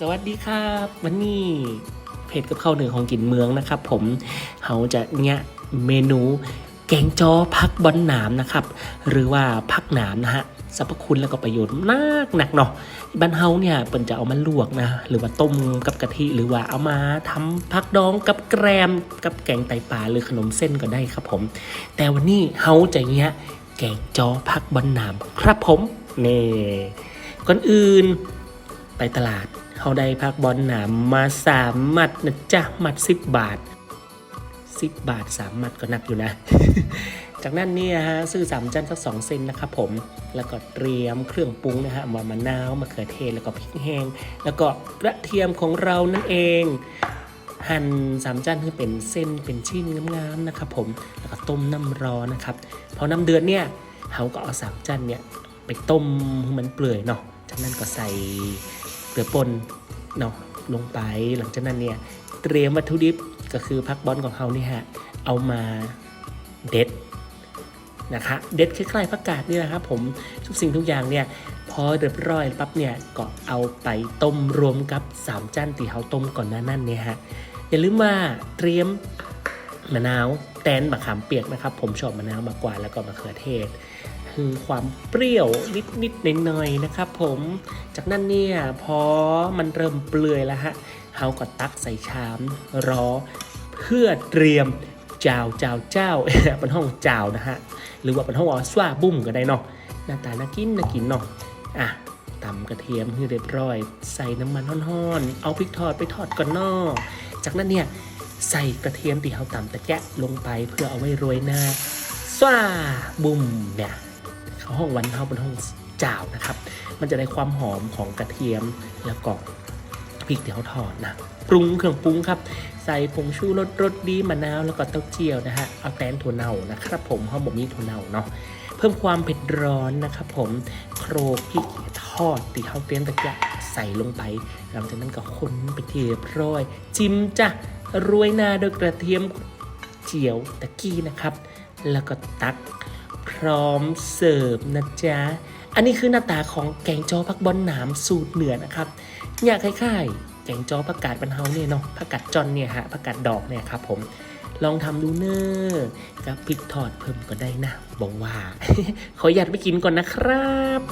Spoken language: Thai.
สวัสดีครับ วันนี้เพจกับข้าวเหนือของกินเมืองนะครับ ผมเขาจะเนี่ยเมนูแกงจอพักบอนหนามนะครับ หรือว่าพักหนามนะฮะสรรพคุณแล้วก็ประโยชน์มากหนักเนาะบ้านเฮาเนี่ยเปิ่นจะเอามาลวกนะ หรือว่าต้มกับกะทิหรือว่าเอามาทำพักดองกับแกรมกับแกงไตปลาหรือขนมเส้นก็ได้ครับผม แต่วันนี้เฮาจะเนี่ยแกงจอพักบอนหนามครับผมนี่ก่อนอื่นไปตลาด เขาได้พักบอลหนามมาสามมัดนะจ๊ะมัดสิบบาทสิบบาทสามมัดก็หนักอยู่นะ จากนั้นเนี่ยฮะซื้อสามจานสักสองเซนนะครับผมแล้วก็เตรียมเครื่องปรุงนะฮะมามะนาวมะเขือเทศแล้วก็พริกแห้งแล้วก็กระเทียมของเรานั่นเอง หั่นสามจานให้เป็นเส้นเป็นชิ้นงามๆนะครับผมแล้วก็ต้มน้ำร้อนนะครับพอน้ำเดือดเนี่ยเขาก็เอาสามจานเนี่ยไปต้มให้มันเปื่อยเนาะจากนั้นก็ใส่ เกลือป่นเนาะลงไปหลังจากนั้นเนี่ยเตรียมวัตถุดิบก็คือพักบอลของเขานี่ฮะเอามาเด็ดนะคะเด็ดคล้ายๆผักกาดนี่แหละครับผมทุกสิ่งทุกอย่างเนี่ยพอเรียบร้อยปั๊บเนี่ยก็เอาไปต้มรวมกับสามจานที่เขาต้มก่อนหน้านั้นเนี่ยฮะอย่าลืมว่าเตรียมมะนาวแตนมะขามเปียกนะครับ ผมชอบมะนาวมากกว่าแล้วก็มะเขือเทศ คือความเปรี้ยวนิดๆหน่อยๆนะครับผมจากนั้นเนี่ยพอมันเริ่มเปลือยแล้วฮะเฮาก็ตักใส่ชามรอ เพื่อเตรียมจาวจาวเจ้าเป็นห้องจาวนะฮะหรือว่าเป็นห้องออสว่าบุ้มก็ได้เนาะหน้าตาน่ากินน่ากินเนาะอะตำกระเทียมให้เรียบร้อย ใส่น้ำมันห้อนๆเอาพริกทอดไปทอดก่อนนอจากนั้นเนี่ยใส่กระเทียมที่เราตำตะแกะลงไปเพื่อเอาไว้โรยหน้าสว้าบุ้มเนี่ย ห้องวันเขาเป็นห้องจ่าวนะครับ มันจะได้ความหอมของกระเทียมแล้วก็พริกที่เขาทอดนะปรุงเครื่องปรุงครับ ใส่ผงชูรสรสดีมะนาวแล้วก็เต้าเจี้ยวนะฮะเอาแตนถั่วเน่านะครับ ผมห้องบะหมี่ถั่วเน่าเนาะเพิ่มความเผ็ดร้อนนะครับ ผมโครกพริกทอดตีเข้าเตี้ยนตะแกะใส่ลงไปหลังจากนั้นก็คนไปนที่เรียบร้อย จิ้มจ้ะโรยน้าด้วยกระเทียมเจียวตะกี้นะครับ แล้วก็ตัก พร้อมเสิร์ฟนะจ๊ะ อันนี้คือหน้าตาของแกงจอพักบอลหนามสูตรเหนือนะครับอยากคล้ายๆแกงจอผักกาดบรรเทาเนี่ยเนาะผักกาดจอนเนี่ยฮะผักกาดดอกเนี่ยครับผมลองทำดูเนอะกับพริกทอดเพิ่มก็ได้นะบอกว่า ขออนุญาตไปกินก่อนนะครับ